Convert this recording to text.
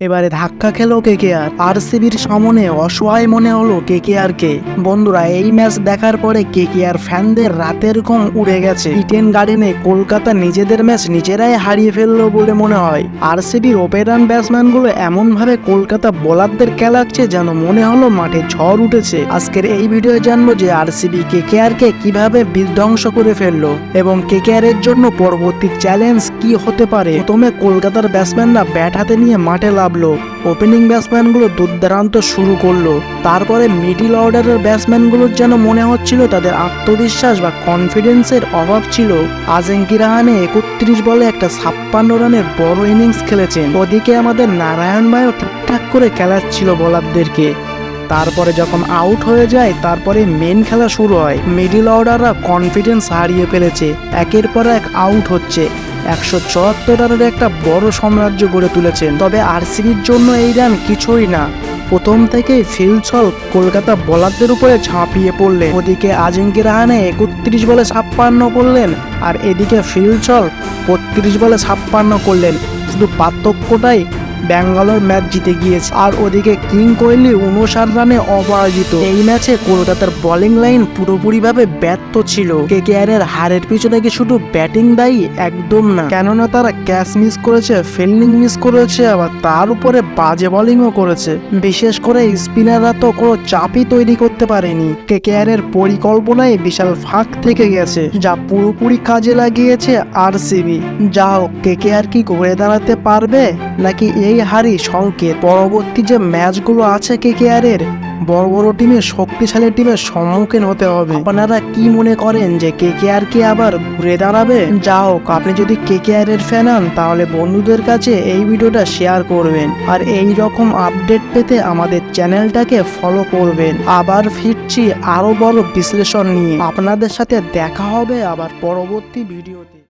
এবারে ধাক্কা খেলো কেকেআর। আরসিবির সামনে অসহায় মনে হলো কে আর কে বন্ধুরা, এই ম্যাচ দেখার পরে কেকেআর ফ্যানদের রাতের ঘুম উড়ে গেছে। ইটেন গার্ডেনে কলকাতা নিজেদের ম্যাচ নিজেরাই হারিয়ে ফেলল বলে মনে হয়। আরসিবির ওপেরান ব্যাটসম্যানগুলো এমন ভাবে কলকাতা বোলারদের খেলাচ্ছে যেন মনে হলো মাঠে ঝড় উঠেছে। আজকের এই ভিডিওয়ে জানব যে আরসিবি কে আর কে কীভাবে বিধ্বংস করে ফেলল এবং কেকেআর এর জন্য পরবর্তী চ্যালেঞ্জ কি হতে পারে। প্রথমে কলকাতার ব্যাটসম্যানরা ব্যাট হাতে নিয়ে মাঠে নামলো ওপেনিং ব্যাটসম্যানগুলো দুর্দান্ত শুরু করল। তারপরে মিডিল অর্ডারের ব্যাটসম্যানগুলোর যেন মনে হচ্ছিল তাদের আত্মবিশ্বাস বা কনফিডেন্সের অভাব ছিল। আজেঙ্কি রাহানে একত্রিশ বলে একটা ছাপ্পান্ন রানের বড় ইনিংস খেলেছেন। ওদিকে আমাদের নারায়ণ ভাইও ঠিকঠাক করে খেলাচ্ছিল বোলারদেরকে। তারপরে যখন আউট হয়ে যায়, তারপরে মেন খেলা শুরু হয়। মিডিল অর্ডাররা কনফিডেন্স হারিয়ে ফেলেছে। একের পর এক আউট হচ্ছে। একশো চুয়াত্তর রানের একটা বড় সাম্রাজ্য গড়ে তুলেছেন। তবে আরসিবির জন্য এই রান কিছুই না। প্রথম থেকেই ফিলচল কলকাতা বোলারদের উপরে ঝাঁপিয়ে পড়লেন। ওদিকে আজিঙ্কি রাহানে একত্রিশ বলে ছাপ্পান্ন করলেন আর এদিকে ফিলচল বত্রিশ বলে ছাপ্পান্ন করলেন। শুধু পার্থক্যটাই ব্যাঙ্গালোর ম্যাচ জিতে গিয়েছে। আর ওদিকে কিং কোহলি উনষাট রানে অপরাজিত। এই ম্যাচে কলকাতার বোলিং লাইন পুরোপুরিভাবে ব্যর্থ ছিল। কেকেআর এর হারের পিছনে কি শুধু ব্যাটিং দায়ী? একদম না। কেননা তারা ক্যাচ মিস করেছে ফিল্ডিং মিস করেছে, আবার তার উপরে বাজে বোলিংও করেছে। বিশেষ করে স্পিনাররা তো কোনো চাপই তৈরি করতে পারেনি। কেকেআর এর পরিকল্পনায় বিশাল ফাঁক থেকে গেছে, যা পুরোপুরি কাজে লাগিয়েছে আরসিবি। যা হোক কেকেআর কি ঘুরে দাঁড়াতে পারবে, নাকি এই হারই সংকেত। পরবর্তী যে ম্যাচগুলো আছে কেকেআর এর বড় বড় টিমের, শক্তিশালী টিমের সম্মুখীন হতে হবে। আপনারা কি মনে করেন যে কেকেআর কি আবার ঘুরে দাঁড়াবে? যা হোক, আপনি যদি কে কেকেআর এর ফ্যান হন, তাহলে বন্ধুদের কাছে এই ভিডিওটা শেয়ার করবেন। আর এই রকম আপডেট পেতে আমাদের চ্যানেলটাকে ফলো করবেন। আবার ফিরছি আরও বড় বিশ্লেষণ নিয়ে। আপনাদের সাথে দেখা হবে আবার পরবর্তী ভিডিও